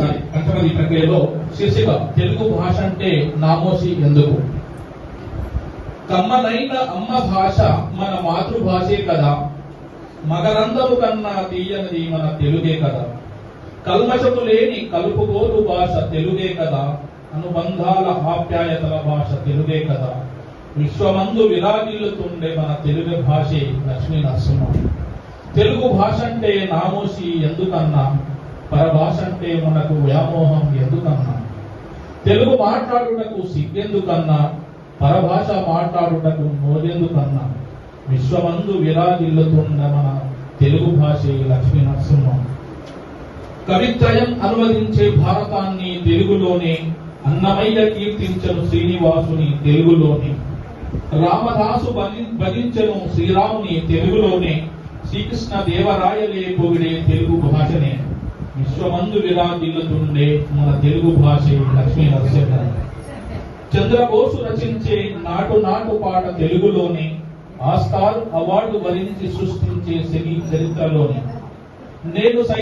Sorry కంఠమది ప్రక్రియలో శీర్షిక తెలుగు భాష అంటే నామోషి ఎందుకు? కమ్మనైన అమ్మ భాష మన మాతృభాషే కదా. మగరందరు కన్నా తీయనిది మన తెలుగే కదా. కల్మషము లేని కలుపుకోలు భాష తెలుగే కదా. అనుబంధాల ఆప్యాయతల భాష తెలుగే కదా. విశ్వమందు విరాగిల్లుతుండే మన తెలుగు భాషే లక్ష్మీ నరసింహ తెలుగు భాష అంటే నామోషి ఎందుకన్నా? పరభాష అంటే మనకు వ్యామోహం ఎందుకన్నా? తెలుగు మాట్లాడుటకు సిగ్గెందుకన్నా? పరభాష మాట్లాడుటకు నోరెందుకన్నా విశ్వమందు విరాజిల్లుతున్న మన తెలుగు భాషే లక్ష్మీ నరసింహ. కవిత్రయం అనువదించే భారతాన్ని తెలుగులోనే అన్నమయ్య కీర్తించను శ్రీనివాసుని తెలుగులోనే. రామదాసు బలి- భజించను శ్రీరాముని తెలుగులోనే. శ్రీకృష్ణ దేవరాయలే పొగిడే తెలుగు మందు విరాజిల్లుతుండే మన తెలుగు భాష లక్ష్మీ నరసింహ చంద్రబోసు రచించే నాటు నాటు పాట తెలుగులోని ఆస్కార్ అవార్డు వరించి సృష్టించే సినీ చరిత్రలోనే. నేను